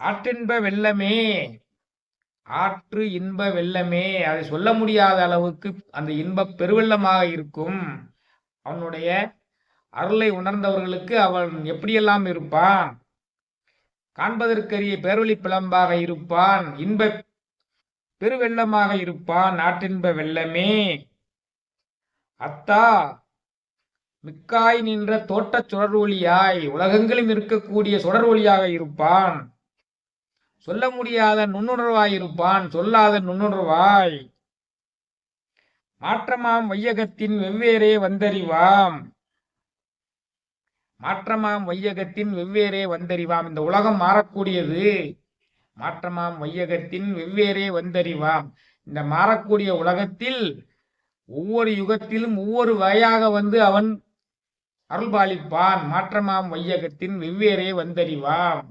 ஆற்றின்ப வெள்ளமே. ஆற்று இன்ப வெள்ளமே. அதை சொல்ல முடியாத அளவுக்கு அந்த இன்ப பெருவெள்ளமாக இருக்கும். அவனுடைய அருளை உணர்ந்தவர்களுக்கு அவன் எப்படியெல்லாம் இருப்பான்? காண்பதற்கரிய பேரொளி பிளம்பாக இருப்பான். இன்ப பெருவெள்ளமாக இருப்பான். நாட்டின்ப வெள்ளமே. அத்தா மிக்காய் நின்ற தோட்டச் சுடர் ஒளியாய் உலகங்களும் இருக்கக்கூடிய சுடர் ஒளியாக இருப்பான். சொல்ல முடியாத நுண்ணுணர்வாய் இருப்பான் சொல்லாத நுண்ணுணர்வாய். மாற்றமாம் வையகத்தின் வெவ்வேறே வந்தறிவாம். மாற்றமாம் வையகத்தின் வெவ்வேறே வந்தறிவாம். இந்த உலகம் மாறக்கூடியது. மாற்றமாம் வையகத்தின் வெவ்வேறே வந்தறிவாம். இந்த மாறக்கூடிய உலகத்தில் ஒவ்வொரு யுகத்திலும் ஒவ்வொரு வகையாக வந்து அவன் அருள்பாலிப்பான். மாற்றமாம் வையகத்தின் வெவ்வேறே வந்தறிவாம்.